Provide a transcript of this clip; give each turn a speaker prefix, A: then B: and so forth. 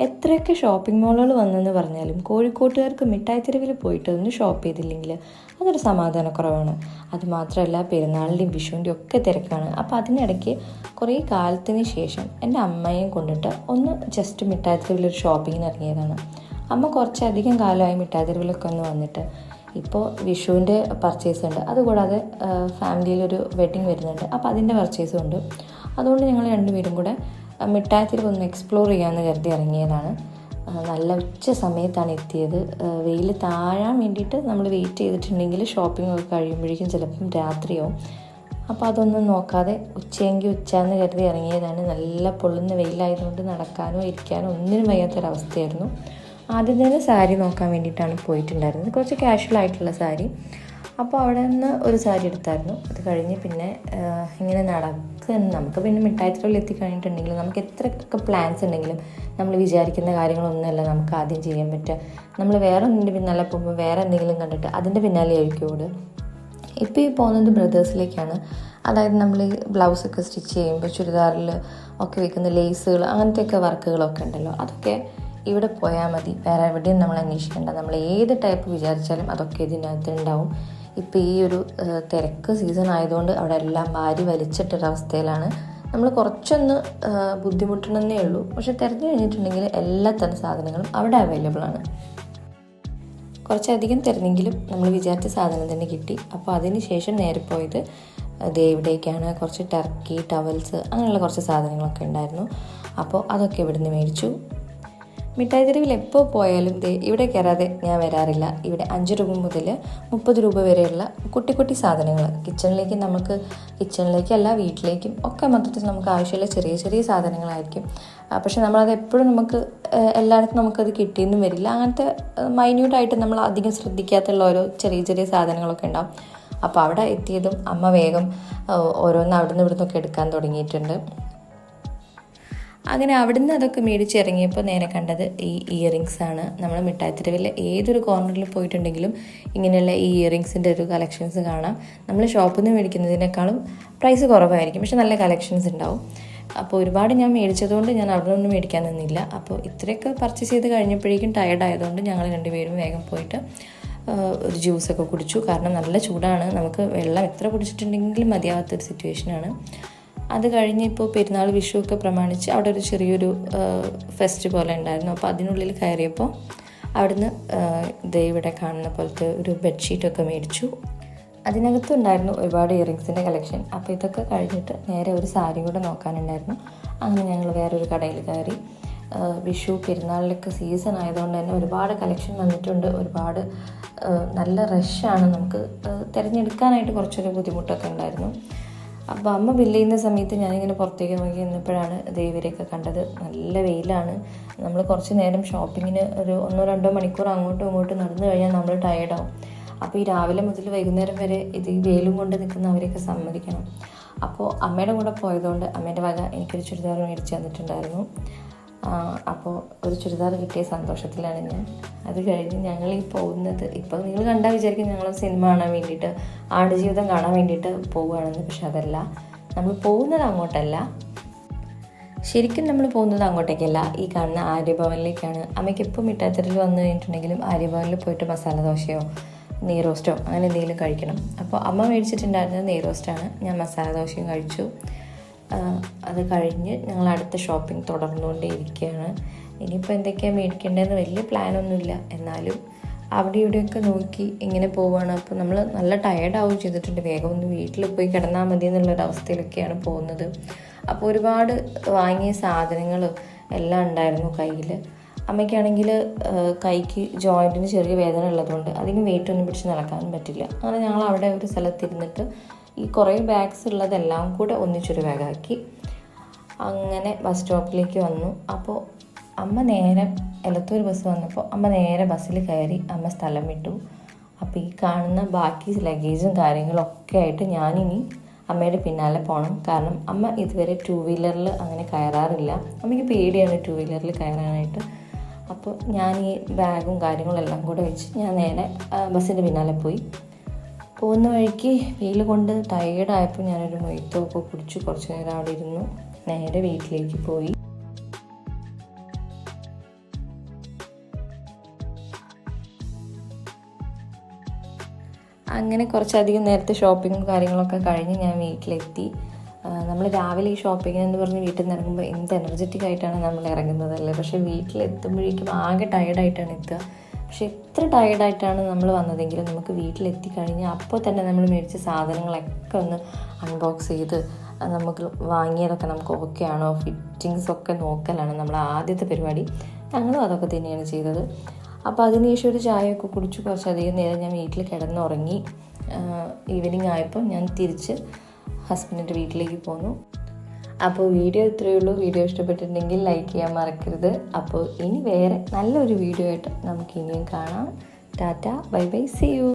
A: എത്രയൊക്കെ ഷോപ്പിംഗ് മാളുകൾ വന്നെന്ന് പറഞ്ഞാലും കോഴിക്കോട്ടുകാർക്ക് മിഠായി തെരുവിൽ പോയിട്ട് ഒന്ന് ഷോപ്പ് ചെയ്തില്ലെങ്കിൽ അതൊരു സമാധാനക്കുറവാണ്. അതുമാത്രമല്ല പെരുന്നാളിന്റെയും വിഷുവിന്റെയും ഒക്കെ തിരക്കാണ്. അപ്പോൾ അതിനിടയ്ക്ക് കുറേ കാലത്തിന് ശേഷം എന്റെ അമ്മയെയും കൊണ്ടിട്ട് ഒന്ന് ജസ്റ്റ് മിഠായി തെരുവിൽ ഒരു ഷോപ്പിങ്ങിന് ഇറങ്ങിയതാണ്. അമ്മ കുറച്ചധികം കാലമായി മിഠായി തെരുവിലൊക്കെ ഒന്ന് വന്നിട്ട് ഇപ്പോൾ വിഷുവിന്റെ പർച്ചേസ് ഉണ്ട്. അതുകൂടാതെ ഫാമിലിയിലൊരു വെഡ്ഡിങ് വരുന്നുണ്ട്. അപ്പോൾ അതിന്റെ പർച്ചേസും ഉണ്ട്. അതുകൊണ്ട് ഞങ്ങൾ രണ്ടുപേരും കൂടെ മിഠായി തെരുവ് ഒന്ന് എക്സ്പ്ലോർ ചെയ്യാമെന്ന് കരുതി ഇറങ്ങിയതാണ്. നല്ല ഉച്ച സമയത്താണ് എത്തിയത്. വെയിൽ താഴാൻ വേണ്ടിയിട്ട് നമ്മൾ വെയിറ്റ് ചെയ്തിട്ടുണ്ടെങ്കിൽ ഷോപ്പിംഗ് ഒക്കെ കഴിയുമ്പോഴേക്കും ചിലപ്പം രാത്രിയാവും. അപ്പോൾ അതൊന്നും നോക്കാതെ ഉച്ചയെങ്കിൽ ഉച്ച എന്ന് കരുതി ഇറങ്ങിയതാണ്. നല്ല പൊള്ളുന്ന വെയിലായതുകൊണ്ട് നടക്കാനോ ഇരിക്കാനോ ഒന്നിനും വയ്യാത്തൊരവസ്ഥയായിരുന്നു. ആദ്യം തന്നെ സാരി നോക്കാൻ വേണ്ടിയിട്ടാണ് പോയിട്ടുണ്ടായിരുന്നത്. കുറച്ച് കാഷ്വൽ ആയിട്ടുള്ള സാരി അപ്പോൾ അവിടെ നിന്ന് ഒരു സാരി എടുത്തായിരുന്നു. അത് കഴിഞ്ഞ് പിന്നെ ഇങ്ങനെ നടക്കുന്നു. നമുക്ക് പിന്നെ മിഠായിത്തുള്ളിൽ എത്തിക്കഴിഞ്ഞിട്ടുണ്ടെങ്കിൽ നമുക്ക് എത്രയൊക്കെ പ്ലാൻസ് ഉണ്ടെങ്കിലും നമ്മൾ വിചാരിക്കുന്ന കാര്യങ്ങളൊന്നുമല്ല നമുക്ക് ആദ്യം ചെയ്യാൻ പറ്റുക. നമ്മൾ വേറെ ഒന്നിന്റെ പിന്നാലെ പോകുമ്പോൾ വേറെ എന്തെങ്കിലും കണ്ടിട്ട് അതിന്റെ പിന്നാലെ ആയിരിക്കും ഓടുക ഇപ്പോൾ ഈ പോകുന്നത് ബ്രദേഴ്സിലേക്കാണ്. അതായത് നമ്മൾ ബ്ലൗസൊക്കെ സ്റ്റിച്ച് ചെയ്യുമ്പോൾ ചുരിദാറിൽ ഒക്കെ വെക്കുന്ന ലേസുകൾ അങ്ങനത്തെയൊക്കെ വർക്കുകളൊക്കെ ഉണ്ടല്ലോ. അതൊക്കെ ഇവിടെ പോയാൽ മതി. വേറെ എവിടെയും നമ്മൾ അന്വേഷിക്കേണ്ട. നമ്മൾ ഏത് ടൈപ്പ് വിചാരിച്ചാലും അതൊക്കെ ഇതിനകത്ത് ഉണ്ടാവും. ഇപ്പോൾ ഈ ഒരു തിരക്ക് സീസൺ ആയതുകൊണ്ട് അവിടെ എല്ലാം വാരി വലിച്ചിട്ടൊരവസ്ഥയിലാണ്. നമ്മൾ കുറച്ചൊന്ന് ബുദ്ധിമുട്ടണമെന്നേ ഉള്ളൂ. പക്ഷെ തിരഞ്ഞു കഴിഞ്ഞിട്ടുണ്ടെങ്കിൽ എല്ലാ തരം സാധനങ്ങളും അവിടെ അവൈലബിൾ ആണ്. കുറച്ചധികം തിരഞ്ഞെങ്കിലും നമ്മൾ വിചാരിച്ച സാധനം തന്നെ കിട്ടി. അപ്പോൾ അതിന് ശേഷം നേരെ പോയത് ദേവിടേക്കാണ് കുറച്ച് ടർക്കി ടവൽസ് അങ്ങനെയുള്ള കുറച്ച് സാധനങ്ങളൊക്കെ ഉണ്ടായിരുന്നു. അപ്പോൾ അതൊക്കെ ഇവിടുന്ന് മേടിച്ചു. മിഠായി തെരുവിൽ എപ്പോൾ പോയാലും ദേ ഇവിടെ കയറാതെ ഞാൻ വരാറില്ല. ഇവിടെ അഞ്ച് രൂപ മുതൽ മുപ്പത് രൂപ വരെയുള്ള കുട്ടി കുട്ടി സാധനങ്ങൾ. കിച്ചണിലേക്ക് നമുക്ക് കിച്ചണിലേക്കല്ല വീട്ടിലേക്കും ഒക്കെ മൊത്തത്തിൽ നമുക്ക് ആവശ്യമുള്ള ചെറിയ ചെറിയ സാധനങ്ങളായിരിക്കും. പക്ഷേ നമ്മളത് എപ്പോഴും നമുക്ക് എല്ലായിടത്തും നമുക്കത് കിട്ടിയെന്നും വരില്ല. അങ്ങനത്തെ മൈന്യൂട്ടായിട്ട് നമ്മൾ അധികം ശ്രദ്ധിക്കാത്തുള്ള ഓരോ ചെറിയ ചെറിയ സാധനങ്ങളൊക്കെ ഉണ്ടാവും. അപ്പോൾ അവിടെ എത്തിയതും അമ്മ വേഗം ഓരോന്ന് ഓരോന്ന് അവിടുന്ന് ഇവിടുന്നൊക്കെ എടുക്കാൻ തുടങ്ങിയിട്ടുണ്ട്. അങ്ങനെ അവിടുന്ന് അതൊക്കെ മേടിച്ചിറങ്ങിയപ്പോൾ നേരെ കണ്ടത് ഈ ഇയറിങ്സ് ആണ്. നമ്മൾ മിഠായിത്തെരുവിലെ ഏതൊരു കോർണറിൽ പോയിട്ടുണ്ടെങ്കിലും ഇങ്ങനെയുള്ള ഈ ഇയറിങ്സിന്റെ ഒരു കളക്ഷൻസ് കാണാം. നമ്മൾ ഷോപ്പിൽ നിന്ന് മേടിക്കുന്നതിനേക്കാളും പ്രൈസ് കുറവായിരിക്കും. പക്ഷെ നല്ല കളക്ഷൻസ് ഉണ്ടാവും. അപ്പോൾ ഒരുപാട് ഞാൻ മേടിച്ചതുകൊണ്ട് ഞാൻ അവിടെ നിന്ന് മേടിക്കാൻ നിന്നില്ല. അപ്പോൾ ഇത്രയൊക്കെ പർച്ചേസ് ചെയ്ത് കഴിഞ്ഞപ്പോഴേക്കും ടയർഡ് ആയതുകൊണ്ട് ഞങ്ങൾ രണ്ടുപേരും വേഗം പോയിട്ട് ഒരു ജ്യൂസൊക്കെ കുടിച്ചു. കാരണം നല്ല ചൂടാണ്. നമുക്ക് വെള്ളം എത്ര കുടിച്ചിട്ടുണ്ടെങ്കിലും മതിയാവാത്തൊരു സിറ്റുവേഷനാണ് അത് കഴിഞ്ഞ് ഇപ്പോൾ പെരുന്നാൾ വിഷു ഒക്കെ പ്രമാണിച്ച് അവിടെ ഒരു ചെറിയൊരു ഫെസ്റ്റ് പോലെ ഉണ്ടായിരുന്നു. അപ്പോൾ അതിനുള്ളിൽ കയറിയപ്പോൾ അവിടുന്ന് ദേ ഇവിടെ കാണുന്ന പോലത്തെ ഒരു ബെഡ്ഷീറ്റൊക്കെ മേടിച്ചു. അതിനകത്തുണ്ടായിരുന്നു ഒരുപാട് ഇയറിങ്സിന്റെ കളക്ഷൻ. അപ്പോൾ ഇതൊക്കെ കഴിഞ്ഞിട്ട് നേരെ ഒരു സാരി കൂടെ നോക്കാനുണ്ടായിരുന്നു. അങ്ങനെ ഞങ്ങൾ വേറൊരു കടയിൽ കയറി. വിഷു പെരുന്നാളിലൊക്കെ സീസൺ ആയതുകൊണ്ട് തന്നെ ഒരുപാട് കളക്ഷൻ വന്നിട്ടുണ്ട്. ഒരുപാട് നല്ല റഷാണ് നമുക്ക് തിരഞ്ഞെടുക്കാനായിട്ട് കുറച്ചൊരു ബുദ്ധിമുട്ടൊക്കെ ഉണ്ടായിരുന്നു. അപ്പോൾ അമ്മ ബില്ല് ചെയ്യുന്ന സമയത്ത് ഞാനിങ്ങനെ പുറത്തേക്ക് നോക്കി നിന്നപ്പോഴാണ് ദേവരെയൊക്കെ കണ്ടത്. നല്ല വെയിലാണ്. നമ്മൾ കുറച്ച് നേരം ഷോപ്പിങ്ങിന് ഒരു ഒന്നോ രണ്ടോ മണിക്കൂർ അങ്ങോട്ടും ഇങ്ങോട്ടും നടന്നു കഴിഞ്ഞാൽ നമ്മൾ ടയേർഡാവും അപ്പോൾ ഈ രാവിലെ മുതൽ വൈകുന്നേരം വരെ ഇത് ഈ വെയിലും കൊണ്ട് നിൽക്കുന്ന അവരെയൊക്കെ സമ്മതിക്കണം. അപ്പോൾ അമ്മയുടെ കൂടെ പോയതുകൊണ്ട് അമ്മേന്റെ വക എനിക്കൊരു ചുരിദാർ മേടിച്ച് തന്നിട്ടുണ്ടായിരുന്നു. അപ്പോൾ ഒരു ചുരിദാർ കിട്ടിയ സന്തോഷത്തിലാണ് ഞാൻ. അത് കഴിഞ്ഞ് ഞങ്ങൾ ഈ പോകുന്നത് ഇപ്പം നിങ്ങൾ കണ്ടാൽ വിചാരിക്കും ഞങ്ങൾ സിനിമ കാണാൻ വേണ്ടിയിട്ട് ആടുജീവിതം കാണാൻ വേണ്ടിയിട്ട് പോവുകയാണെന്ന് പക്ഷെ അതല്ല. നമ്മൾ പോകുന്നത് അങ്ങോട്ടല്ല. ശരിക്കും നമ്മൾ പോകുന്നത് അങ്ങോട്ടേക്കല്ല. ഈ കാണുന്ന ആര്യഭവനിലേക്കാണ്. അമ്മയ്ക്ക് എപ്പോൾ മിഠായിത്തരൽ വന്നു കഴിഞ്ഞിട്ടുണ്ടെങ്കിലും ആര്യഭവനിൽ പോയിട്ട് മസാല ദോശയോ നെയ്റോസ്റ്റോ അങ്ങനെ എന്തെങ്കിലും കഴിക്കണം. അപ്പോൾ അമ്മ മേടിച്ചിട്ടുണ്ടായിരുന്നത് നെയ്റോസ്റ്റാണ് ഞാൻ മസാല ദോശയും കഴിച്ചു. അത് കഴിഞ്ഞ് ഞങ്ങൾ അടുത്ത ഷോപ്പിംഗ് തുടർന്നുകൊണ്ടേ ഇരിക്കുകയാണ് ഇനിയിപ്പോൾ എന്തൊക്കെയാണ് മേടിക്കേണ്ടതെന്ന് വലിയ പ്ലാനൊന്നുമില്ല എന്നാലും അവിടെ ഇവിടെയൊക്കെ നോക്കി ഇങ്ങനെ പോവുകയാണ് അപ്പോൾ നമ്മൾ നല്ല ടയേർഡാവും ചെയ്തിട്ടുണ്ട്. വേഗം ഒന്ന് വീട്ടിൽ പോയി കിടന്നാൽ മതി എന്നുള്ളൊരവസ്ഥയിലൊക്കെയാണ് പോകുന്നത്. അപ്പോൾ ഒരുപാട് വാങ്ങിയ സാധനങ്ങൾ എല്ലാം ഉണ്ടായിരുന്നു കയ്യിൽ അമ്മയ്ക്കാണെങ്കിൽ കൈക്ക് ജോയിന്റിന് ചെറിയ വേദന ഉള്ളതുകൊണ്ട് അധികം വെയിറ്റ് ഒന്നും പിടിച്ച് നടക്കാനും പറ്റില്ല. അങ്ങനെ ഞങ്ങൾ അവിടെ ഒരു സ്ഥലത്തിരുന്നിട്ട് ഈ കുറേ ബാഗ്സ് ഉള്ളതെല്ലാം കൂടെ ഒന്നിച്ചൊരു ബാഗാക്കി അങ്ങനെ ബസ് സ്റ്റോപ്പിലേക്ക് വന്നു. അപ്പോൾ അമ്മ നേരെ എലത്തൂർ ബസ് വന്നപ്പോൾ അമ്മ നേരെ ബസ്സിൽ കയറി അമ്മ സ്ഥലം വിട്ടു. അപ്പോൾ ഈ കാണുന്ന ബാക്കി ലഗേജും കാര്യങ്ങളും ഒക്കെ ആയിട്ട് ഞാനിനി അമ്മയുടെ പിന്നാലെ പോകണം കാരണം അമ്മ ഇതുവരെ ടൂ വീലറിൽ അങ്ങനെ കയറാറില്ല. അമ്മയ്ക്ക് പേടിയാണ് ടൂ വീലറിൽ കയറാനായിട്ട്. അപ്പോൾ ഞാൻ ഈ ബാഗും കാര്യങ്ങളെല്ലാം കൂടെ വെച്ച് ഞാൻ നേരെ ബസ്സിന്റെ പിന്നാലെ പോയി. പോകുന്ന വഴിക്ക് വെയിൽ കൊണ്ട് ടയേർഡായപ്പോൾ ഞാനൊരു മൊയ്ത്തൊക്കെ കുടിച്ച് കുറച്ച് നേരം അവിടെ ഇരുന്നു. നേരെ വീട്ടിലേക്ക് പോയി. അങ്ങനെ കുറച്ചധികം നേരത്തെ ഷോപ്പിങ്ങും കാര്യങ്ങളൊക്കെ കഴിഞ്ഞ് ഞാൻ വീട്ടിലെത്തി. നമ്മൾ രാവിലെ ഈ ഷോപ്പിംഗ് എന്ന് പറഞ്ഞ് വീട്ടിൽ നിന്ന് ഇറങ്ങുമ്പോൾ എന്ത് എനർജറ്റിക് ആയിട്ടാണ് നമ്മൾ ഇറങ്ങുന്നത് അല്ലേ? പക്ഷേ വീട്ടിലെത്തുമ്പോഴേക്കും ആകെ ടയർഡായിട്ടാണ് എത്തുക. പക്ഷെ എത്ര ടയർഡായിട്ടാണ് നമ്മൾ വന്നതെങ്കിലും നമുക്ക് വീട്ടിലെത്തി കഴിഞ്ഞാൽ അപ്പോൾ തന്നെ നമ്മൾ മേടിച്ച സാധനങ്ങളൊക്കെ ഒന്ന് അൺബോക്സ് ചെയ്ത് നമുക്ക് വാങ്ങിയതൊക്കെ നമുക്ക് ഓക്കെ ആണോ? ഫിറ്റിങ്സ് ഒക്കെ നോക്കലാണ് നമ്മുടെ ആദ്യത്തെ പരിപാടി. ഞങ്ങളും അതൊക്കെ തന്നെയാണ് ചെയ്തത്. അപ്പോൾ അതിനുശേഷം ഒരു ചായയൊക്കെ കുടിച്ച് കുറച്ചധികം നേരം ഞാൻ വീട്ടിൽ കിടന്നുറങ്ങി. ഈവനിങ് ആയപ്പോൾ ഞാൻ തിരിച്ച് ഹസ്ബൻഡിന്റെ വീട്ടിലേക്ക് പോന്നു. അപ്പോൾ വീഡിയോ ഇത്രയേ ഉള്ളൂ. വീഡിയോ ഇഷ്ടപ്പെട്ടിട്ടുണ്ടെങ്കിൽ ലൈക്ക് ചെയ്യാൻ മറക്കരുത്. അപ്പോൾ ഇനി വേറെ നല്ലൊരു വീഡിയോ ആയിട്ട് നമുക്ക് ഇനിയും കാണാം. Tata bye bye see you